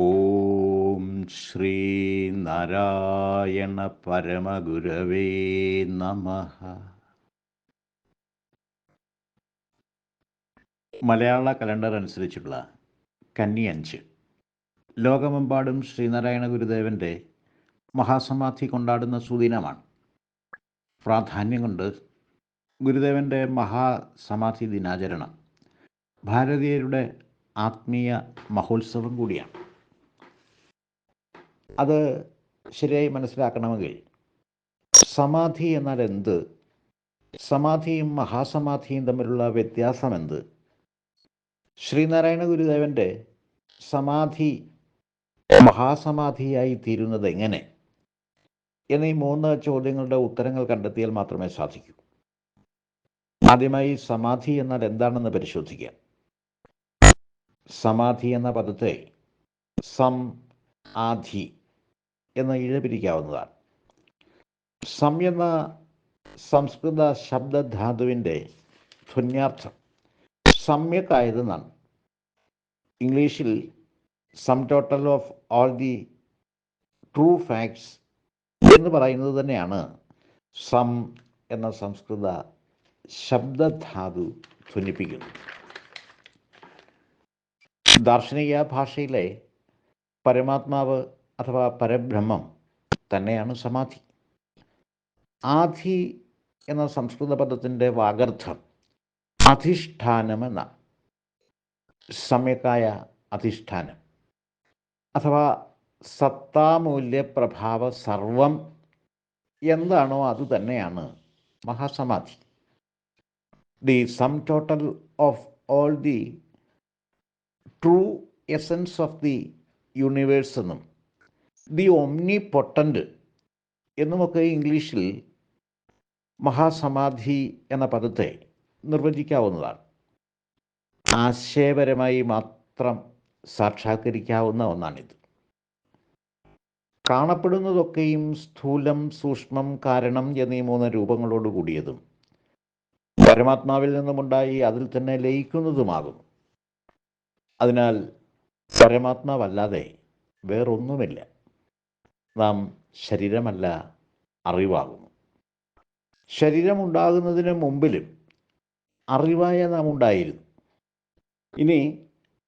ഓം ശ്രീ നാരായണ പരമഗുരവേ നമ. മലയാള കലണ്ടർ അനുസരിച്ചുള്ള കന്നി അഞ്ച്. ലോകമെമ്പാടും ശ്രീനാരായണ ഗുരുദേവന്റെ മഹാസമാധി കൊണ്ടാടുന്ന സുദിനമാണ്. പ്രാധാന്യം കൊണ്ട് ഗുരുദേവന്റെ മഹാസമാധി ദിനാചരണം ഭാരതീയരുടെ ആത്മീയ മഹോത്സവം കൂടിയാണ്. അത് ശരിയായി മനസ്സിലാക്കണമെങ്കിൽ സമാധി എന്നാൽ എന്ത്? സമാധിയും മഹാസമാധിയും തമ്മിലുള്ള വ്യത്യാസം എന്ത്? ശ്രീനാരായണ ഗുരുദേവന്റെ സമാധി മഹാസമാധിയായി തീരുന്നത് എങ്ങനെ? എന്നീ മൂന്ന് ചോദ്യങ്ങളുടെ ഉത്തരങ്ങൾ കണ്ടെത്തിയാൽ മാത്രമേ സാധിക്കൂ. ആദ്യമായി സമാധി എന്നാൽ എന്താണെന്ന് പരിശോധിക്കാം. സമാധി എന്ന പദത്തെ സം ആധി. എന്ന് ഇഴപിരിക്കാവുന്നതാണ്. സം എന്ന സംസ്കൃത ശബ്ദധാതുവിന്റെ ധ്വന്യാർത്ഥം. സമ്യക്കായതെന്നാണ് ഇംഗ്ലീഷിൽ sum total of all the true facts എന്ന് പറയുന്നത് തന്നെയാണ് സം എന്ന സംസ്കൃത ശബ്ദധാതു ധ്വനിപ്പിക്കുന്നത്. ദാർശനിക ഭാഷയിലെ പരമാത്മാവ് അഥവാ പരബ്രഹ്മം തന്നെയാണ് സമാധി. ആധി എന്ന സംസ്കൃത പദത്തിന്റെ വാഗർത്ഥം അധിഷ്ഠാനമെന്ന സമ്യക്കായ അധിഷ്ഠാനം. അഥവാ സത്താമൂല്യ പ്രഭാവ സർവം എന്താണോ അത് തന്നെയാണ് മഹാസമാധി. The sum total of all the true essence of the universe എന്നും ദി ഒംനി പൊട്ടന്റ് എന്നുമൊക്കെ ഇംഗ്ലീഷിൽ മഹാസമാധി എന്ന പദത്തെ നിർവചിക്കാവുന്നതാണ്. ആശയപരമായി മാത്രം സാക്ഷാത്കരിക്കാവുന്ന ഒന്നാണിത്. കാണപ്പെടുന്നതൊക്കെയും സ്ഥൂലം സൂക്ഷ്മം കാരണം എന്നീ മൂന്ന് രൂപങ്ങളോട് കൂടിയതും പരമാത്മാവിൽ നിന്നുമുണ്ടായി അതിൽ തന്നെ ലയിക്കുന്നതുമാകുന്നു അതിനാൽ പരമാത്മാവല്ലാതെ വേറൊന്നുമില്ല. നാം ശരീരമല്ല അറിവാകുന്നു. ശരീരമുണ്ടാകുന്നതിന് മുമ്പിലും അറിവായ നാം ഉണ്ടായിരുന്നു. ഇനി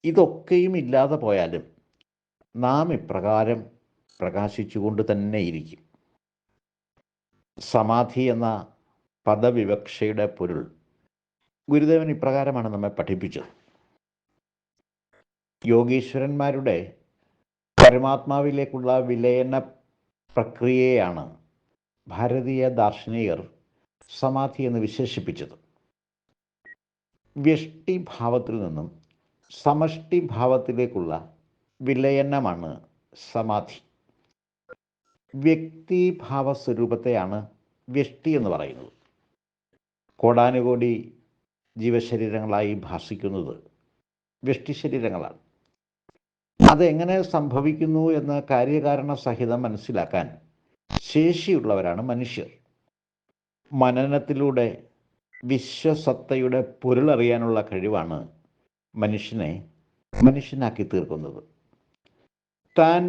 ഇതൊക്കെയും ഇല്ലാതെ പോയാലും നാം ഇപ്രകാരം പ്രകാശിച്ചുകൊണ്ട് തന്നെ ഇരിക്കും. സമാധി എന്ന പദവിവക്ഷയുടെ പൊരുൾ ഗുരുദേവൻ ഇപ്രകാരമാണ് നമ്മെ പഠിപ്പിച്ചത്. യോഗീശ്വരന്മാരുടെ പരമാത്മാവിലേക്കുള്ള വിലയന പ്രക്രിയയാണ് ഭാരതീയ ദാർശനികർ സമാധി എന്ന് വിശേഷിപ്പിച്ചത്. വ്യഷ്ടിഭാവത്തിൽ നിന്നും സമഷ്ടിഭാവത്തിലേക്കുള്ള വിലയനമാണ് സമാധി. വ്യക്തിഭാവ സ്വരൂപത്തെയാണ് വ്യഷ്ടി എന്ന് പറയുന്നത്. കോടാനുകോടി ജീവശരീരങ്ങളായി ഭാസിക്കുന്നത് വ്യഷ്ടി ശരീരങ്ങളാണ്. അതെങ്ങനെ സംഭവിക്കുന്നു എന്ന് കാര്യകാരണ സഹിതം മനസ്സിലാക്കാൻ ശേഷിയുള്ളവരാണ് മനുഷ്യർ. മനനത്തിലൂടെ വിശ്വസത്തയുടെ പൊരുളറിയാനുള്ള കഴിവാണ് മനുഷ്യനെ മനുഷ്യനാക്കി തീർക്കുന്നത്. താൻ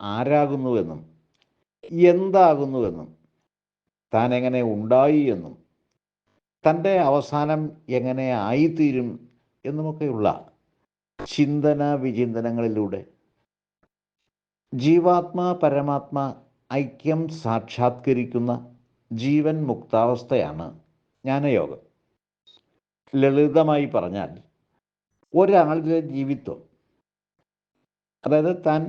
ആരാകുന്നുവെന്നും എന്താകുന്നുവെന്നും താൻ എങ്ങനെ ഉണ്ടായി എന്നും തന്റെ അവസാനം എങ്ങനെ ആയിത്തീരും എന്നുമൊക്കെയുള്ള ചിന്തന വിചിന്തനങ്ങളിലൂടെ. ജീവാത്മാ പരമാത്മ ഐക്യം സാക്ഷാത്കരിക്കുന്ന ജീവൻ മുക്താവസ്ഥയാണ് ജ്ഞാനയോഗം. ലളിതമായി പറഞ്ഞാൽ ഒരാളുടെ ജീവിത്വം അതായത് താൻ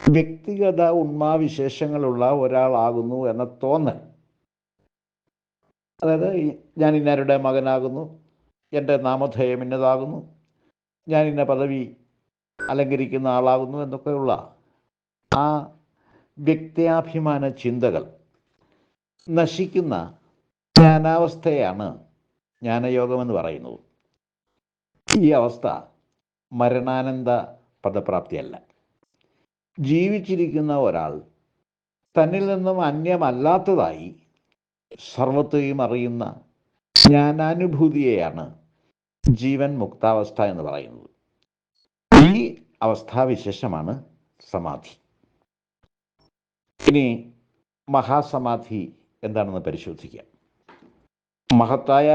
വ്യക്തിഗത ഉണ്മാവിശേഷങ്ങളുള്ള ഒരാളാകുന്നു എന്ന തോന്നൽ. അതായത് ഞാൻ ഇന്നാരുടെ മകനാകുന്നു എന്റെ നാമധേയം ഇന്നതാകുന്നു ഞാൻ ഇന്ന പദവി അലങ്കരിക്കുന്ന ആളാകുന്നു എന്നൊക്കെയുള്ള ആ വ്യക്തിയാഭിമാന ചിന്തകൾ നശിക്കുന്ന ജ്ഞാനാവസ്ഥയാണ് ജ്ഞാനയോഗമെന്ന് പറയുന്നത്. ഈ അവസ്ഥ മരണാനന്ദ പദപ്രാപ്തിയല്ല. ജീവിച്ചിരിക്കുന്ന ഒരാൾ തന്നിൽ നിന്നും അന്യമല്ലാത്തതായി സർവത്തെയും അറിയുന്ന ജ്ഞാനാനുഭൂതിയെയാണ് ജീവൻ മുക്താവസ്ഥ എന്ന് പറയുന്നത്. ഈ അവസ്ഥാവിശേഷമാണ് സമാധി. ഇനി മഹാസമാധി എന്താണെന്ന് പരിശോധിക്കാം മഹത്തായ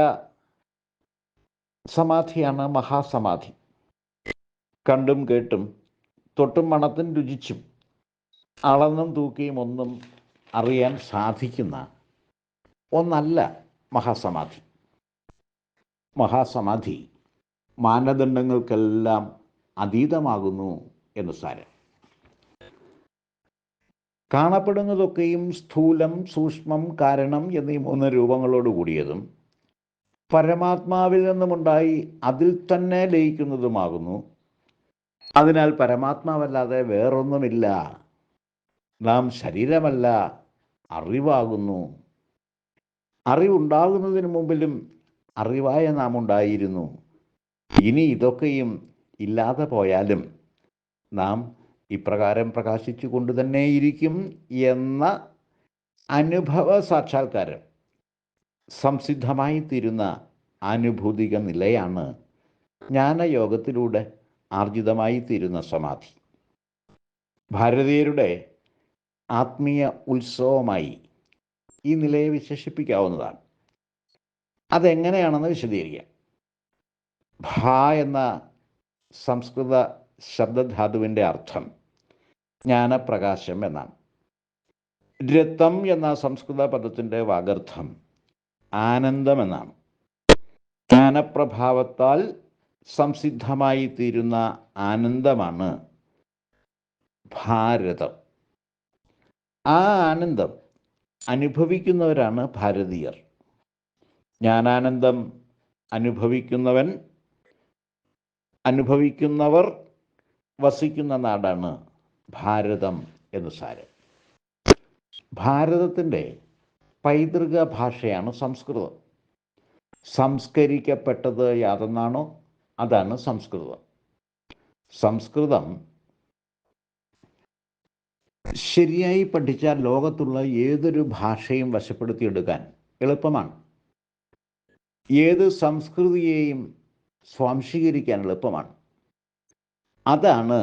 സമാധിയാണ് മഹാസമാധി. കണ്ടും കേട്ടും തൊട്ടും മണത്തും രുചിച്ചും അളന്നും തൂക്കിയും ഒന്നും അറിയാൻ സാധിക്കുന്ന ഒന്നല്ല മഹാസമാധി. മഹാസമാധി. മാനദണ്ഡങ്ങൾക്കെല്ലാം അതീതമാകുന്നു എന്ന് സാരം. കാണപ്പെടുന്നതൊക്കെയും സ്ഥൂലം സൂക്ഷ്മം കാരണം എന്നീ മൂന്ന് രൂപങ്ങളോട് കൂടിയതും പരമാത്മാവിൽ നിന്നുമുണ്ടായി അതിൽ തന്നെ ലയിക്കുന്നതുമാകുന്നു. അതിനാൽ പരമാത്മാവല്ലാതെ വേറൊന്നുമില്ല. നാം ശരീരമല്ല അറിവാകുന്നു. അറിവുണ്ടാകുന്നതിന് മുമ്പിലും അറിവായ നാം ഉണ്ടായിരുന്നു ഇനി ഇതൊക്കെയും ഇല്ലാതെ പോയാലും നാം ഇപ്രകാരം പ്രകാശിച്ചു കൊണ്ട് തന്നെയിരിക്കും എന്ന അനുഭവ സാക്ഷാത്കാരം. സംസിദ്ധമായി തീരുന്ന അനുഭൂതിക നിലയാണ് ജ്ഞാനയോഗത്തിലൂടെ ആർജിതമായി തീരുന്ന സമാധി. ഭാരതീയരുടെ ആത്മീയ ഉത്സവമായി ഈ നിലയെ വിശേഷിപ്പിക്കാവുന്നതാണ്. അതെങ്ങനെയാണെന്ന് വിശദീകരിക്കാം. ഭ എന്ന സംസ്കൃത ശബ്ദധാതുവിന്റെ അർത്ഥം ജ്ഞാനപ്രകാശം എന്നാണ്. രത്തം എന്ന സംസ്കൃത പദത്തിന്റെ വാഗർത്ഥം ആനന്ദം എന്നാണ്. ജ്ഞാനപ്രഭാവത്താൽ സംസിദ്ധമായി തീരുന്ന ആനന്ദമാണ് ഭാരതം. ആ ആനന്ദം അനുഭവിക്കുന്നവരാണ് ഭാരതീയർ. ജ്ഞാനാനന്ദം അനുഭവിക്കുന്നവൻ അനുഭവിക്കുന്നവർ വസിക്കുന്ന നാടാണ് ഭാരതം എന്ന് സാരം. ഭാരതത്തിന്റെ പൈതൃക ഭാഷയാണ് സംസ്കൃതം. സംസ്കരിക്കപ്പെട്ടത് യാതൊന്നാണോ? അതാണ് സംസ്കൃതം. സംസ്കൃതം ശരിയായി പഠിച്ചാൽ ലോകത്തുള്ള ഏതൊരു ഭാഷയും വശപ്പെടുത്തിയെടുക്കാൻ എളുപ്പമാണ്. ഏത് സംസ്കൃതിയെയും സ്വാംശീകരിക്കാൻ എളുപ്പമാണ്. അതാണ്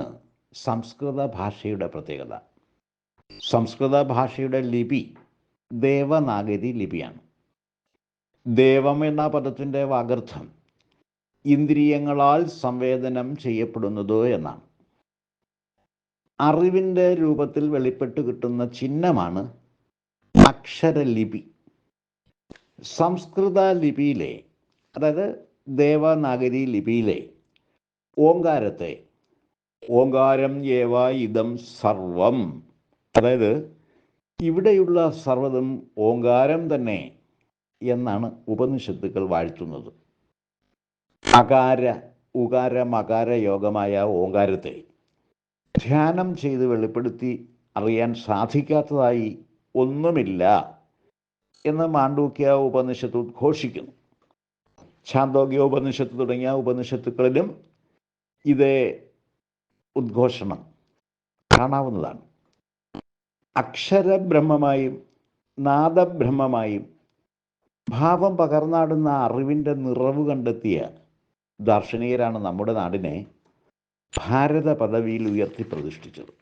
സംസ്കൃത ഭാഷയുടെ പ്രത്യേകത. സംസ്കൃത ഭാഷയുടെ ലിപി ദേവനാഗരി ലിപിയാണ്. ദേവം എന്ന പദത്തിന്റെ വാഗർത്ഥം ഇന്ദ്രിയങ്ങളാൽ സംവേദനം ചെയ്യപ്പെടുന്നതോ എന്നാണ്. അറിവിന്റെ രൂപത്തിൽ വെളിപ്പെട്ട് കിട്ടുന്ന ചിഹ്നമാണ് അക്ഷരലിപി. സംസ്കൃത ലിപിയിലെ അതായത് ദേവനാഗരി ലിപിയിലെ ഓങ്കാരത്തെ ഓങ്കാരം ഏവ ഇതം സർവം. അതായത് ഇവിടെയുള്ള സർവതും ഓങ്കാരം തന്നെ എന്നാണ് ഉപനിഷത്തുക്കൾ വാഴ്ത്തുന്നത്. അകാര ഉകാര മകാര യോഗമായ ഓങ്കാരത്തെ ധ്യാനം ചെയ്ത് വെളിപ്പെടുത്തി അറിയാൻ സാധിക്കാത്തതായി ഒന്നുമില്ല. എന്ന് മാണ്ഡൂക്യ ഉപനിഷത്ത് ഉദ്ഘോഷിക്കുന്നു. ഛാന്തോഗ്യ ഉപനിഷത്ത് തുടങ്ങിയ ഉപനിഷത്തുക്കളിലും ഇതേ ഉദ്ഘോഷണം കാണാവുന്നതാണ്. അക്ഷരബ്രഹ്മമായും നാദബ്രഹ്മമായും ഭാവം പകർന്നാടുന്ന അറിവിന്റെ നിറവ് കണ്ടെത്തിയ ദാർശനികരാണ് നമ്മുടെ നാടിനെ ഭാരത പദവിയിൽ ഉയർത്തി പ്രതിഷ്ഠിച്ചത്.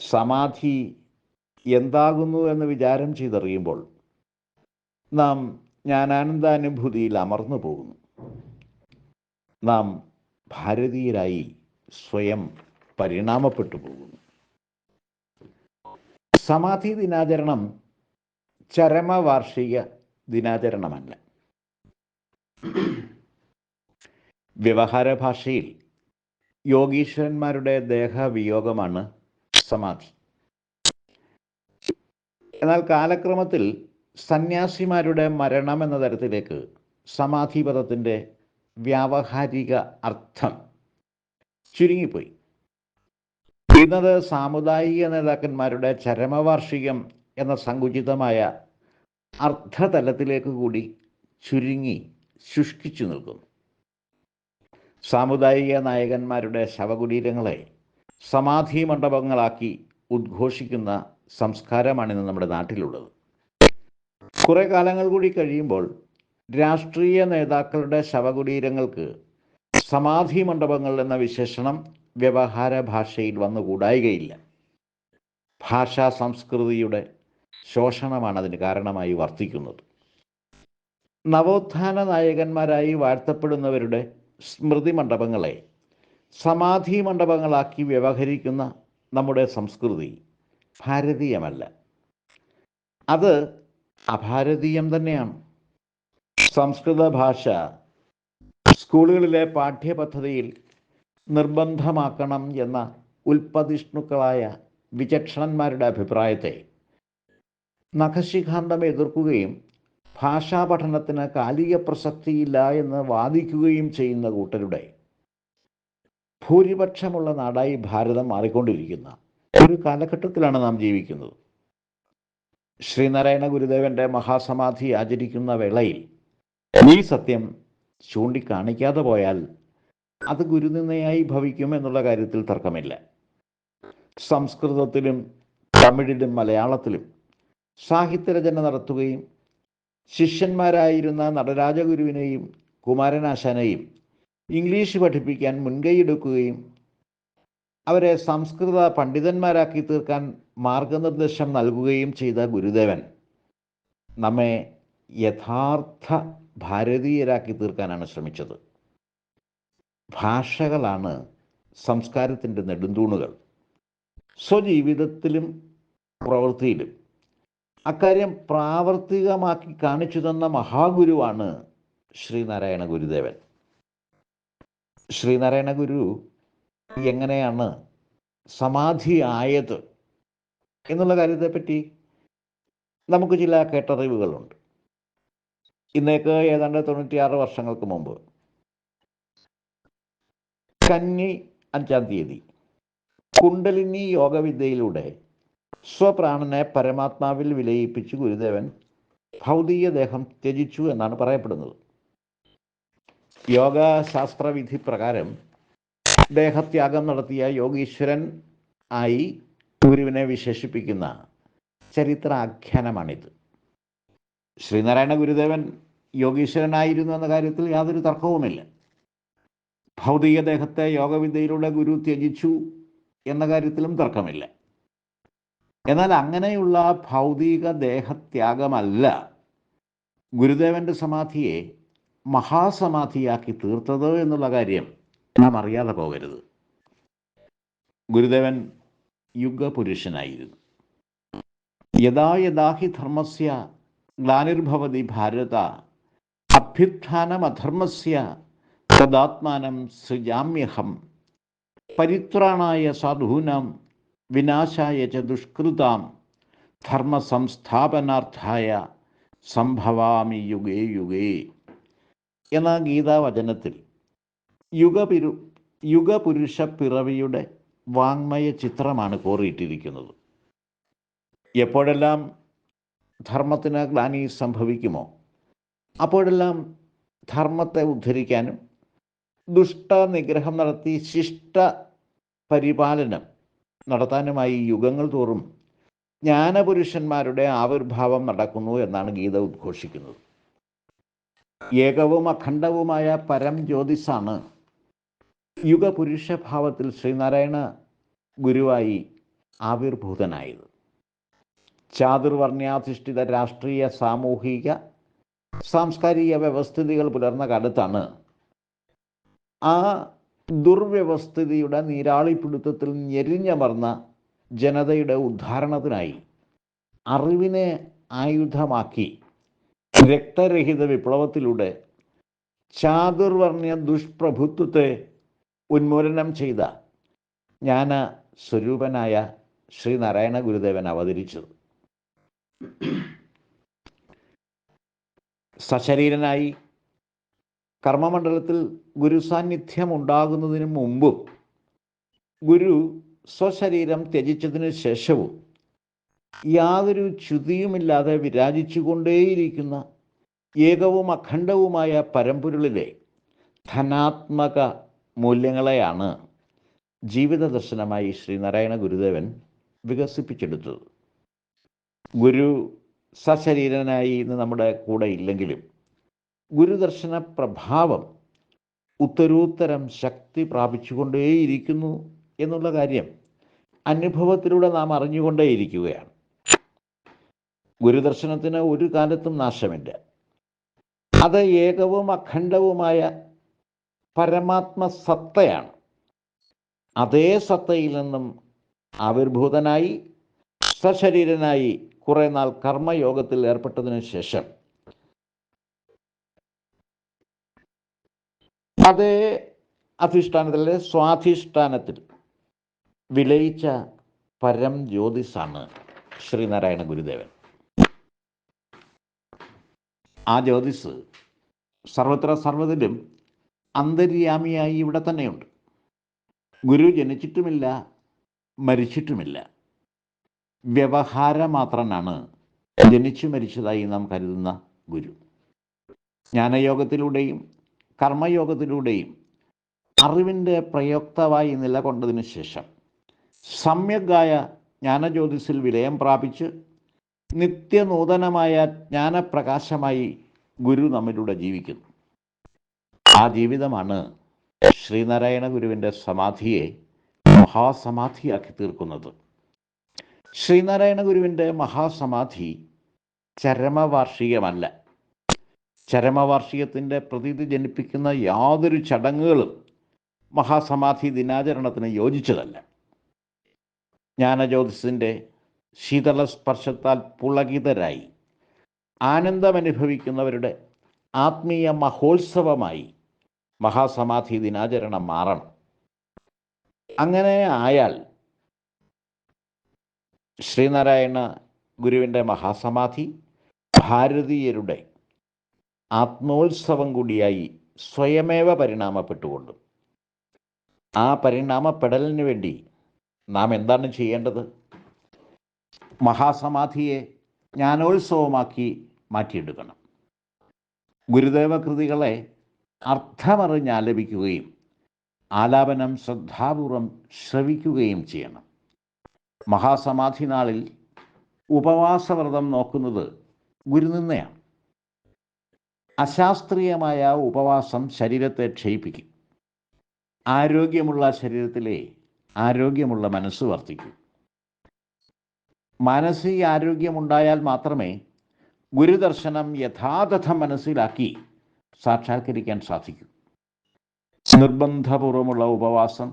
സമാധി എന്താകുന്നു എന്ന് വിചാരം ചെയ്തറിയുമ്പോൾ നാം ജ്ഞാനാനന്ദാനുഭൂതിയിൽ അമർന്നു പോകുന്നു. നാം ഭാരതീയരായി സ്വയം പരിണാമപ്പെട്ടു പോകുന്നു. സമാധി ദിനാചരണം ചരമവാർഷിക ദിനാചരണമല്ല. വ്യവഹാര ഭാഷയിൽ യോഗീശ്വരന്മാരുടെ ദേഹവിയോഗമാണ് സമാധി. എന്നാൽ കാലക്രമത്തിൽ സന്യാസിമാരുടെ മരണം എന്ന തരത്തിലേക്ക് സമാധി പദത്തിന്റെ വ്യാവഹാരിക അർത്ഥം ചുരുങ്ങിപ്പോയി. ഇന്നത് സാമുദായിക നേതാക്കന്മാരുടെ ചരമവാർഷികം എന്ന സങ്കുചിതമായ അർത്ഥതലത്തിലേക്ക് കൂടി ചുരുങ്ങി ശുഷ്കിച്ചു നിൽക്കുന്നു. സാമുദായിക നായകന്മാരുടെ ശവകുടീരങ്ങളെ സമാധി മണ്ഡപങ്ങളാക്കി ഉദ്ഘോഷിക്കുന്ന സംസ്കാരമാണിന്ന് നമ്മുടെ നാട്ടിലുള്ളത്. കുറെ കാലങ്ങൾ കൂടി കഴിയുമ്പോൾ രാഷ്ട്രീയ നേതാക്കളുടെ ശവകുടീരങ്ങൾക്ക് സമാധി മണ്ഡപങ്ങൾ എന്ന വിശേഷണം വ്യവഹാര ഭാഷയിൽ വന്നുകൂടായികയില്ല ഭാഷാ സംസ്കൃതിയുടെ ശോഷണമാണ് അതിന് കാരണമായി വർത്തിക്കുന്നത്. നവോത്ഥാന നായകന്മാരായി വാഴ്ത്തപ്പെടുന്നവരുടെ സ്മൃതി മണ്ഡപങ്ങളെ സമാധി മണ്ഡപങ്ങളാക്കി വ്യവഹരിക്കുന്ന നമ്മുടെ സംസ്കൃതി ഭാരതീയമല്ല. അത് അഭാരതീയം തന്നെയാണ്. സംസ്കൃത ഭാഷ സ്കൂളുകളിലെ പാഠ്യപദ്ധതിയിൽ നിർബന്ധമാക്കണം എന്ന ഉൽപ്പതിഷ്ണുക്കളായ വിചക്ഷണന്മാരുടെ അഭിപ്രായത്തെ നഖശിഖാന്തം എതിർക്കുകയും ഭാഷാ പഠനത്തിന് കാലിക പ്രസക്തിയില്ല എന്ന് വാദിക്കുകയും ചെയ്യുന്ന കൂട്ടരുടെ ഭൂരിപക്ഷമുള്ള നാടായി ഭാരതം മാറിക്കൊണ്ടിരിക്കുന്ന ഒരു കാലഘട്ടത്തിലാണ് നാം ജീവിക്കുന്നത്. ശ്രീനാരായണ ഗുരുദേവന്റെ മഹാസമാധി ആചരിക്കുന്ന വേളയിൽ ഈ സത്യം ചൂണ്ടിക്കാണിക്കാതെ പോയാൽ അത് ഗുരുനിന്ദയായി ഭവിക്കും എന്നുള്ള കാര്യത്തിൽ തർക്കമില്ല. സംസ്കൃതത്തിലും തമിഴിലും മലയാളത്തിലും സാഹിത്യരചന നടത്തുകയും ശിഷ്യന്മാരായിരുന്ന നടരാജഗുരുവിനെയും കുമാരനാശാനെയും ഇംഗ്ലീഷ് പഠിപ്പിക്കാൻ മുൻകൈയെടുക്കുകയും അവരെ സംസ്കൃത പണ്ഡിതന്മാരാക്കി തീർക്കാൻ മാർഗനിർദ്ദേശം നൽകുകയും ചെയ്ത ഗുരുദേവൻ നമ്മെ യഥാർത്ഥ ഭാരതീയരാക്കി തീർക്കാനാണ് ശ്രമിച്ചത്. ഭാഷകളാണ് സംസ്കാരത്തിന്റെ നെടുന്തൂണുകൾ. സ്വജീവിതത്തിലും പ്രവൃത്തിയിലും. അക്കാര്യം പ്രാവർത്തികമാക്കി കാണിച്ചു തന്ന മഹാഗുരുവാണ് ശ്രീനാരായണ ഗുരുദേവൻ. ശ്രീനാരായണ ഗുരു എങ്ങനെയാണ് സമാധി ആയത് എന്നുള്ള കാര്യത്തെപ്പറ്റി നമുക്ക് ചില കേട്ടറിവുകളുണ്ട്. ഇന്നേക്ക് ഏതാണ്ട് തൊണ്ണൂറ്റിയാറ് വർഷങ്ങൾക്ക് മുമ്പ് കന്നി അഞ്ചാം തീയതി കുണ്ടലിനി യോഗവിദ്യയിലൂടെ സ്വപ്രാണനെ പരമാത്മാവിൽ വിലയിപ്പിച്ച് ഗുരുദേവൻ ഭൗതിക ദേഹം ത്യജിച്ചു എന്നാണ് പറയപ്പെടുന്നത്. യോഗശാസ്ത്രവിധി പ്രകാരം ദേഹത്യാഗം നടത്തിയ യോഗീശ്വരൻ ആയി ഗുരുവിനെ വിശേഷിപ്പിക്കുന്ന ചരിത്രാഖ്യാനമാണിത്. ശ്രീനാരായണ ഗുരുദേവൻ യോഗീശ്വരനായിരുന്നു എന്ന കാര്യത്തിൽ യാതൊരു തർക്കവുമില്ല. ഭൗതിക ദേഹത്തെ യോഗവിദ്യയിലൂടെ ഗുരു ത്യജിച്ചു എന്ന കാര്യത്തിലും തർക്കമില്ല. എന്നാൽ അങ്ങനെയുള്ള ഭൗതിക ദേഹത്യാഗമല്ല ഗുരുദേവന്റെ സമാധിയെ മഹാസമാധിയാക്കി തീർത്തത് എന്നുള്ള കാര്യം നാം അറിയാതെ പോകരുത്. ഗുരുദേവൻ യുഗപുരുഷനായിരുന്നു. യഥാ യഥാ ഹി ധർമ്മസ്യ ഗ്ലാനിർഭവതി ഭാരത അഭ്യുത്ഥാനമധർമ്മസ്യ തദാത്മാനം സൃജാമ്യഹം പരിത്രാണായ സാധൂനാം വിനാശായ ച ദുഷ്കൃതാം ധർമ്മ സംസ്ഥാപനാർത്ഥായ സംഭവാമി യുഗേ യുഗേ. എന്ന ഗീതാവചനത്തിൽ യുഗപിരു യുഗപുരുഷ പിറവിയുടെ വാങ്മയ ചിത്രമാണ് കോറിയിട്ടിരിക്കുന്നത്. എപ്പോഴെല്ലാം ധർമ്മത്തിന് ഗ്ലാനി സംഭവിക്കുമോ അപ്പോഴെല്ലാം ധർമ്മത്തെ ഉദ്ധരിക്കാനും ദുഷ്ട നിഗ്രഹം നടത്തി ശിഷ്ട പരിപാലനം നടത്താനുമായി യുഗങ്ങൾ തോറും ജ്ഞാനപുരുഷന്മാരുടെ ആവിർഭാവം നടക്കുന്നു എന്നാണ് ഗീത ഉദ്ഘോഷിക്കുന്നത്. ഏകവും അഖണ്ഡവുമായ പരം ജ്യോതിസാണ് യുഗപുരുഷ ഭാവത്തിൽ ശ്രീനാരായണ ഗുരുവായി ആവിർഭൂതനായത്. ചാതുർവർണയാധിഷ്ഠിത രാഷ്ട്രീയ സാമൂഹിക സാംസ്കാരിക വ്യവസ്ഥിതികൾ പുലർന്ന കാലത്താണ് ആ ദുർവ്യവസ്ഥിതിയുടെ നീരാളിപ്പിടുത്തത്തിൽ ഞെരിഞ്ഞമർന്ന ജനതയുടെ ഉദ്ധാരണത്തിനായി അറിവിനെ ആയുധമാക്കി രക്തരഹിത വിപ്ലവത്തിലൂടെ ചാതുർവർണ ദുഷ്പ്രഭുത്വത്തെ ഉന്മൂലനം ചെയ്ത ജ്ഞാന സ്വരൂപനായ ശ്രീനാരായണ ഗുരുദേവൻ അവതരിച്ചത് സശരീരനായി കർമ്മമണ്ഡലത്തിൽ ഗുരു സാന്നിധ്യം ഉണ്ടാകുന്നതിന് മുമ്പും ഗുരു സ്വശരീരം ത്യജിച്ചതിന് ശേഷവും യാതൊരു ച്യുതിയുമില്ലാതെ വിരാജിച്ചുകൊണ്ടേയിരിക്കുന്ന ഏകവും അഖണ്ഡവുമായ പരമ്പൊരുളിലെ ധനാത്മക മൂല്യങ്ങളെയാണ് ജീവിത ദർശനമായി ശ്രീ ശ്രീനാരായണ ഗുരുദേവൻ വികസിപ്പിച്ചെടുത്തത്. ഗുരു സശരീരനായി ഇന്ന് നമ്മുടെ കൂടെ ഇല്ലെങ്കിലും ഗുരുദർശന പ്രഭാവം ഉത്തരോത്തരം ശക്തി പ്രാപിച്ചുകൊണ്ടേയിരിക്കുന്നു എന്നുള്ള കാര്യം അനുഭവത്തിലൂടെ നാം അറിഞ്ഞുകൊണ്ടേയിരിക്കുകയാണ്. ഗുരുദർശനത്തിന് ഒരു കാലത്തും നാശമില്ല. അത് ഏകവും അഖണ്ഡവുമായ പരമാത്മ സത്തയാണ്. അതേ സത്തയിൽ നിന്നും ആവിർഭൂതനായി സശരീരനായി കുറെ നാൾ കർമ്മയോഗത്തിൽ ഏർപ്പെട്ടതിന് ശേഷം. അതേ അധിഷ്ഠാനത്തിലെ സ്വാധിഷ്ഠാനത്തിൽ വിലയിച്ച പരം ജ്യോതിസാണ് ശ്രീനാരായണ ഗുരുദേവൻ. ആ ജ്യോതിസ് സർവത്ര സർവതിലും അന്തര്യാമിയായി ഇവിടെ തന്നെയുണ്ട്. ഗുരു ജനിച്ചിട്ടുമില്ല മരിച്ചിട്ടുമില്ല. വ്യവഹാരമാത്രനാണ് ജനിച്ചു മരിച്ചതായി നാം കരുതുന്ന ഗുരു. ജ്ഞാനയോഗത്തിലൂടെയും കർമ്മയോഗത്തിലൂടെയും അറിവിന്റെ പ്രയോക്തമായി നിലകൊണ്ടതിന് ശേഷം സമ്യഗായ ജ്ഞാനജ്യോതിസിൽ വിലയം പ്രാപിച്ച് നിത്യനൂതനമായ ജ്ഞാനപ്രകാശമായി ഗുരു നമ്മിലൂടെ ജീവിക്കുന്നു. ആ ജീവിതമാണ് ശ്രീനാരായണ ഗുരുവിന്റെ സമാധിയെ മഹാസമാധിയാക്കി തീർക്കുന്നത്. ശ്രീനാരായണ ഗുരുവിന്റെ മഹാസമാധി ചരമവാർഷികമല്ല. ചരമവാർഷികത്തിന്റെ പ്രതീതി ജനിപ്പിക്കുന്ന യാതൊരു ചടങ്ങുകളും മഹാസമാധി ദിനാചരണത്തിന് യോജിച്ചതല്ല. ജ്ഞാനജ്യോതിസിന്റെ ശീതള സ്പർശത്താൽ പുളകിതരായി ആനന്ദമനുഭവിക്കുന്നവരുടെ ആത്മീയ മഹോത്സവമായി മഹാസമാധി ദിനാചരണം മാറണം. അങ്ങനെ ആയാൽ ശ്രീനാരായണ ഗുരുവിന്റെ മഹാസമാധി ഭാരതീയരുടെ ആത്മോത്സവം കൂടിയായി സ്വയമേവ പരിണാമപ്പെട്ടുകൊണ്ട് ആ പരിണാമപ്പെടലിന് വേണ്ടി നാം എന്താണ് ചെയ്യേണ്ടത്? മഹാസമാധിയെ ജ്ഞാനോത്സവമാക്കി മാറ്റിയെടുക്കണം. ഗുരുദേവ കൃതികളെ അർത്ഥമറിഞ്ഞ് ആലപിക്കുകയും ആലാപനം ശ്രദ്ധാപൂർവം ശ്രവിക്കുകയും ചെയ്യണം. മഹാസമാധി നാളിൽ ഉപവാസവ്രതം നോക്കുന്നത് ഗുരുനിന്നയാണ് അശാസ്ത്രീയമായ ഉപവാസം ശരീരത്തെ ക്ഷയിപ്പിക്കും. ആരോഗ്യമുള്ള ശരീരത്തിലെ ആരോഗ്യമുള്ള മനസ്സ് വർദ്ധിക്കും. മാനസിക ആരോഗ്യമുണ്ടായാൽ മാത്രമേ ഗുരുദർശനം യഥാതഥം മനസ്സിലാക്കി സാക്ഷാത്കരിക്കാൻ സാധിക്കും. നിർബന്ധപൂർവമുള്ള ഉപവാസം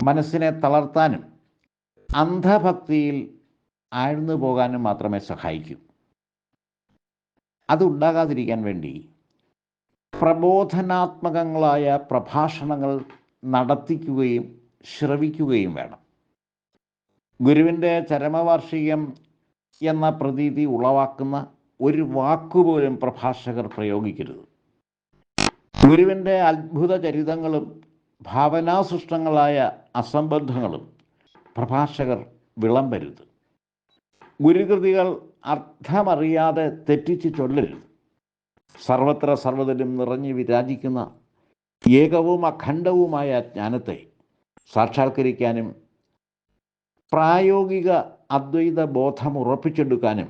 മനസ്സിനെ തളർത്താനും അന്ധഭക്തിയിൽ ആഴ്ന്നു പോകാനും മാത്രമേ സഹായിക്കൂ. അതുണ്ടാകാതിരിക്കാൻ വേണ്ടി പ്രബോധനാത്മകങ്ങളായ പ്രഭാഷണങ്ങൾ നടത്തിക്കുകയും ശ്രവിക്കുകയും വേണം. ഗുരുവിന്റെ ചരമവാർഷികം എന്ന പ്രതീതി ഉളവാക്കുന്ന ഒരു വാക്കുപോലും പ്രഭാഷകർ പ്രയോഗിക്കരുത്. ഗുരുവിന്റെ അത്ഭുത ചരിതങ്ങളും ഭാവനാസൃഷ്ടങ്ങളായ അസംബന്ധങ്ങളും പ്രഭാഷകർ വിളമ്പരുത്. ഗുരുകൃതികൾ അർത്ഥമറിയാതെ തെറ്റിച്ച് ചൊല്ലരുത്. സർവത്ര സർവതിലും നിറഞ്ഞു വിരാജിക്കുന്ന ഏകവും അഖണ്ഡവുമായ ജ്ഞാനത്തെ സാക്ഷാത്കരിക്കാനും പ്രായോഗിക അദ്വൈത ബോധം ഉറപ്പിച്ചെടുക്കാനും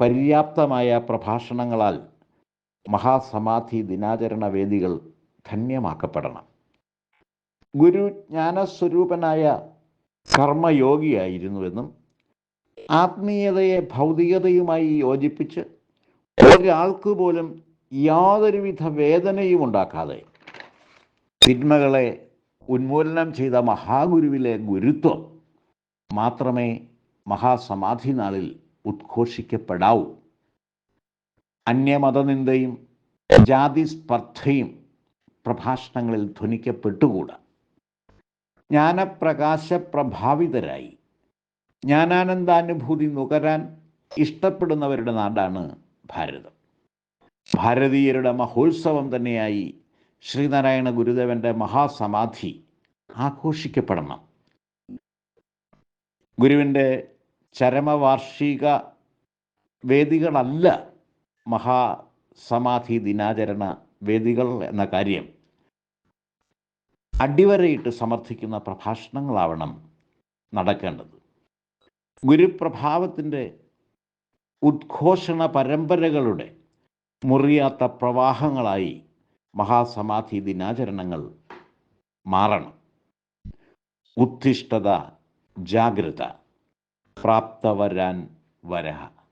പര്യാപ്തമായ പ്രഭാഷണങ്ങളാൽ മഹാസമാധി ദിനാചരണ വേദികൾ ധന്യമാക്കപ്പെടണം. ഗുരു ജ്ഞാനസ്വരൂപനായ കർമ്മയോഗിയായിരുന്നുവെന്നും ആത്മീയതയെ ഭൗതികതയുമായി യോജിപ്പിച്ച് ഒരാൾക്ക് പോലും യാതൊരുവിധ വേദനയും ഉണ്ടാക്കാതെ തിന്മകളെ ഉന്മൂലനം ചെയ്ത മഹാഗുരുവിലെ ഗുരുത്വം മാത്രമേ മഹാസമാധി നാളിൽ ഉദ്ഘോഷിക്കപ്പെടാവൂ. അന്യമതനിന്ദയും ജാതി സ്പർദ്ധയും പ്രഭാഷണങ്ങളിൽ ധ്വനിക്കപ്പെട്ടുകൂടാ. ജ്ഞാനപ്രകാശ പ്രഭാവിതരായി ജ്ഞാനാനന്ദാനുഭൂതി നുകരാൻ ഇഷ്ടപ്പെടുന്നവരുടെ നാടാണ് ഭാരതം. ഭാരതീയരുടെ മഹോത്സവം തന്നെയായി ശ്രീനാരായണ ഗുരുദേവന്റെ മഹാസമാധി ആഘോഷിക്കപ്പെടണം. ഗുരുവിന്റെ ചരമവാർഷിക വേദികളല്ല മഹാസമാധി ദിനാചരണ വേദികൾ എന്ന കാര്യം അടിവരയിട്ട് സമർത്ഥിക്കുന്ന പ്രഭാഷണങ്ങളാവണം നടക്കേണ്ടത്. ഗുരുപ്രഭാവത്തിന്റെ ഉദ്ഘോഷണ പരമ്പരകളുടെ മുറിയാത്ത പ്രവാഹങ്ങളായി മഹാസമാധി ദിനാചരണങ്ങൾ മാറണം. ഉത്തിഷ്ഠത ജാഗ്രത പ്രാപ്തവരാൻ വരഹ.